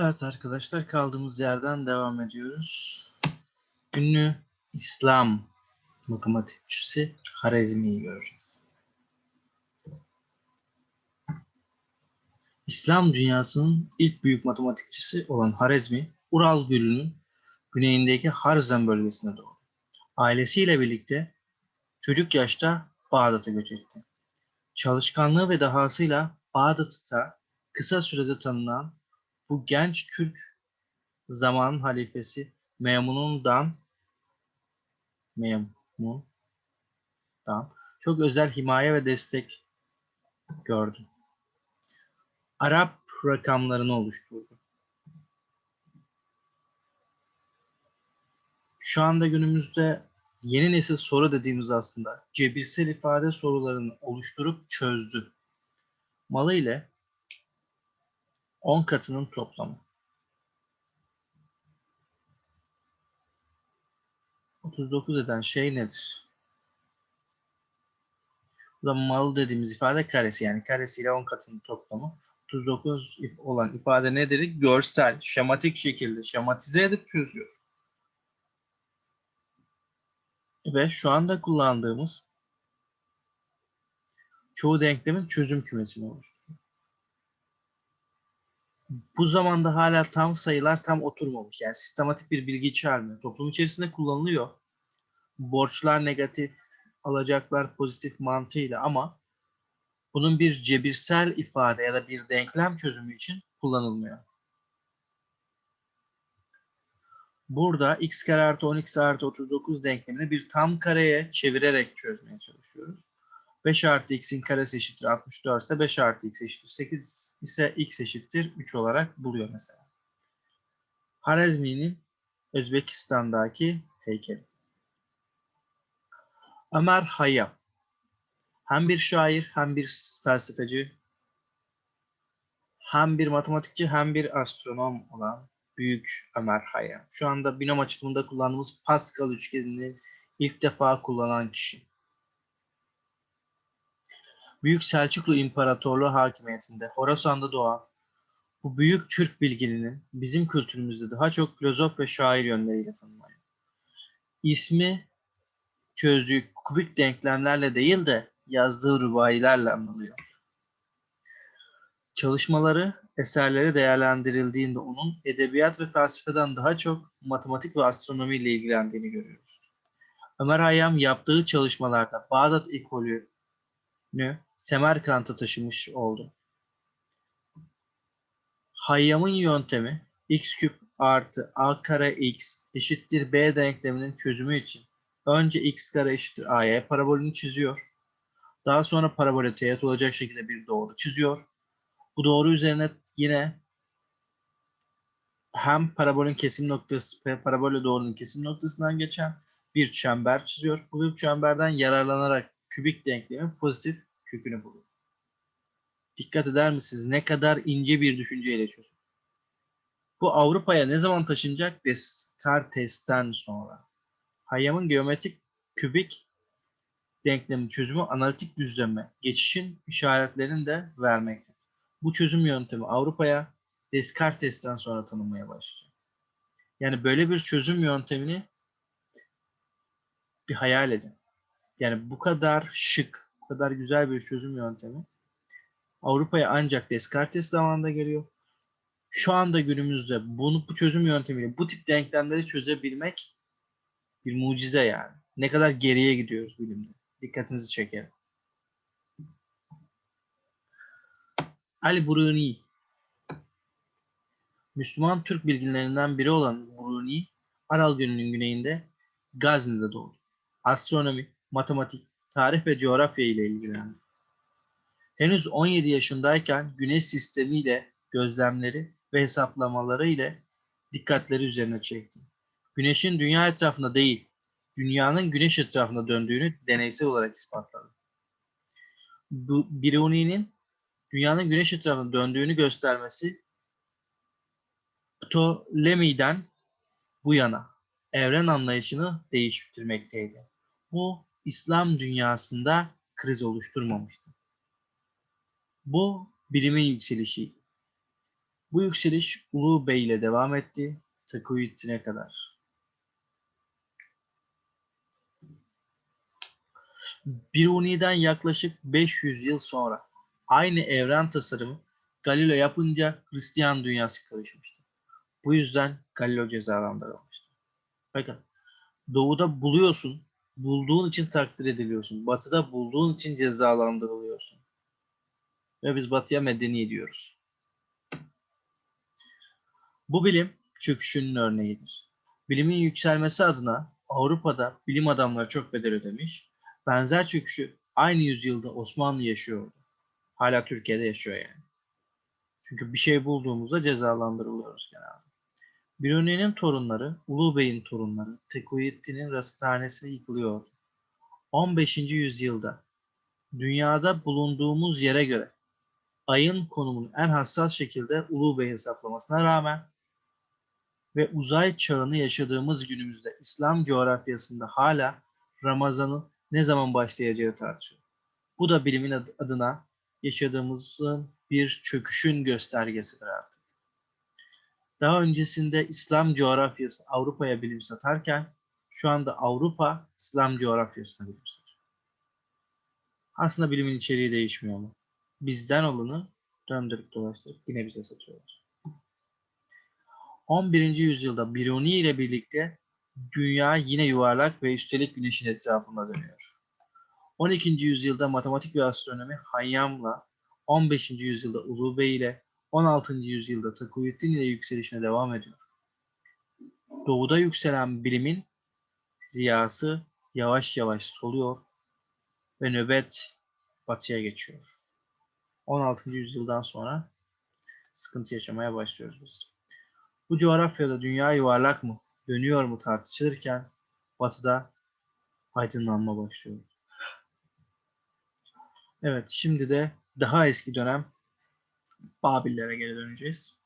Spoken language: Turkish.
Evet arkadaşlar kaldığımız yerden devam ediyoruz. Ünlü İslam matematikçisi Harezmi'yi göreceğiz. İslam dünyasının ilk büyük matematikçisi olan Harezmi, Ural Gölü'nün güneyindeki Harzem bölgesinde doğdu. Ailesiyle birlikte çocuk yaşta Bağdat'a göç etti. Çalışkanlığı ve dahasıyla Bağdat'ta kısa sürede tanınan bu genç Türk zamanın halifesi Memun'dan Memun'dan çok özel himaye ve destek gördü. Arap rakamlarını oluşturdu. Şu anda günümüzde yeni nesil soru dediğimiz aslında cebirsel ifade sorularını oluşturup çözdü. Malı ile 10 katının toplamı. 39 eden şey nedir? Bu da mal dediğimiz ifade karesi yani karesiyle 10 katının toplamı. 39 if- olan ifade nedir? Görsel, şematik şekilde şematize edip çözüyor. Ve şu anda kullandığımız çoğu denklemin çözüm kümesini oluşturuyor. Bu zamanda hala tam sayılar tam oturmamış. Yani sistematik bir bilgi içermiyor. Toplum içerisinde kullanılıyor. Borçlar negatif, alacaklar pozitif mantığıyla ama bunun bir cebirsel ifade ya da bir denklem çözümü için kullanılmıyor. Burada x kare artı 10x artı 39 denklemini bir tam kareye çevirerek çözmeye çalışıyoruz. 5 artı x'in karesi eşittir 64 ise 5 artı x eşittir 8 ise x eşittir 3 olarak buluyor mesela. Harezmi'nin Özbekistan'daki heykeli. Ömer Hayyam hem bir şair hem bir felsefeci hem bir matematikçi hem bir astronom olan büyük Ömer Hayyam. Şu anda binom açılımında kullandığımız Pascal üçgenini ilk defa kullanan kişi. Büyük Selçuklu İmparatorluğu hakimiyetinde Horasan'da doğan bu büyük Türk bilgininin bizim kültürümüzde daha çok filozof ve şair yönleriyle tanınıyor. İsmi çözdüğü kubik denklemlerle değil de yazdığı rubailerle anılıyor. Çalışmaları, eserleri değerlendirildiğinde onun edebiyat ve felsefeden daha çok matematik ve astronomi ile ilgilendiğini görüyoruz. Ömer Hayyam yaptığı çalışmalarda Bağdat ekolünü Semerkant'a taşımış oldu. Hayyam'ın yöntemi x küp artı a kare x eşittir b denkleminin çözümü için önce x kare eşittir a'ya parabolünü çiziyor. Daha sonra parabole teğet olacak şekilde bir doğru çiziyor. Bu doğru üzerine yine hem parabolün kesim noktası ve parabole doğrunun kesim noktasından geçen bir çember çiziyor. Bu çemberden yararlanarak kübik denklemin pozitif kökünü bulur. Dikkat eder misiniz? Ne kadar ince bir düşünceyle çözüm. Bu Avrupa'ya ne zaman taşınacak? Descartes'ten sonra. Hayyam'ın geometrik kübik denklemin çözümü analitik düzleme geçişin işaretlerini de vermektedir. Bu çözüm yöntemi Avrupa'ya Descartes'ten sonra tanınmaya başlayacak. Yani böyle bir çözüm yöntemini bir hayal edin. Yani bu kadar şık, bu kadar güzel bir çözüm yöntemi Avrupa'ya ancak Descartes zamanında geliyor. Şu anda günümüzde bunu bu çözüm yöntemiyle bu tip denklemleri çözebilmek bir mucize yani. Ne kadar geriye gidiyoruz bilimde. Dikkatinizi çekerim. Ali Bruni Müslüman Türk bilginlerinden biri olan Bruni, Aral Gölü'nün güneyinde Gazni'de doğdu. Astronomi, matematik, tarih ve coğrafya ile ilgilendi. Henüz 17 yaşındayken güneş sistemiyle gözlemleri ve hesaplamaları ile dikkatleri üzerine çekti. Güneşin dünya etrafında değil, dünyanın güneş etrafında döndüğünü deneysel olarak ispatladı. Bu Biruni'nin dünyanın güneş etrafında döndüğünü göstermesi Ptolemy'den bu yana evren anlayışını değiştirmekteydi. Bu İslam dünyasında kriz oluşturmamıştı. Bu bilimin yükselişiydi. Bu yükseliş Ulu Bey ile devam etti. Takuyuddin'e kadar. Biruni'den yaklaşık 500 yıl sonra aynı evren tasarımı Galileo yapınca Hristiyan dünyası karışmıştı. Bu yüzden Galileo cezalandırılmıştı. Bakın doğuda buluyorsun, bulduğun için takdir ediliyorsun. Batıda bulduğun için cezalandırılıyorsun. Ve biz batıya medeni diyoruz. Bu bilim çöküşünün örneğidir. Bilimin yükselmesi adına Avrupa'da bilim adamları çok bedel ödemiş. Benzer çöküşü aynı yüzyılda Osmanlı yaşıyordu. Hala Türkiye'de yaşıyor yani. Çünkü bir şey bulduğumuzda cezalandırılıyoruz genelde. Biruni'nin torunları, Ulu Bey'in torunları, Tekuyettin'in rasathanesi yıkılıyordu. 15. yüzyılda dünyada bulunduğumuz yere göre ayın konumunu en hassas şekilde Ulu Bey hesaplamasına rağmen ve uzay çağını yaşadığımız günümüzde İslam coğrafyasında hala Ramazan'ın ne zaman başlayacağı tartışılıyor. Bu da bilimin adına yaşadığımızın bir çöküşün göstergesidir artık. Daha öncesinde İslam coğrafyası Avrupa'ya bilim satarken şu anda Avrupa İslam coğrafyasına bilim satıyor. Aslında bilimin içeriği değişmiyor mu? Bizden olanı döndürüp dolaştırıp yine bize satıyorlar. 11. yüzyılda Biruni ile birlikte dünya yine yuvarlak ve üstelik güneşin etrafında dönüyor. 12. yüzyılda matematik ve astronomi Hayyam'la, 15. yüzyılda Ulu Bey ile, 16. yüzyılda Takuyuddin ile yükselişine devam ediyor. Doğuda yükselen bilimin ziyası yavaş yavaş soluyor ve nöbet batıya geçiyor. 16. yüzyıldan sonra sıkıntı yaşamaya başlıyoruz biz. Bu coğrafyada dünya yuvarlak mı, dönüyor mu tartışılırken batıda aydınlanma başlıyor. Evet, şimdi de daha eski dönem Babillere geri döneceğiz.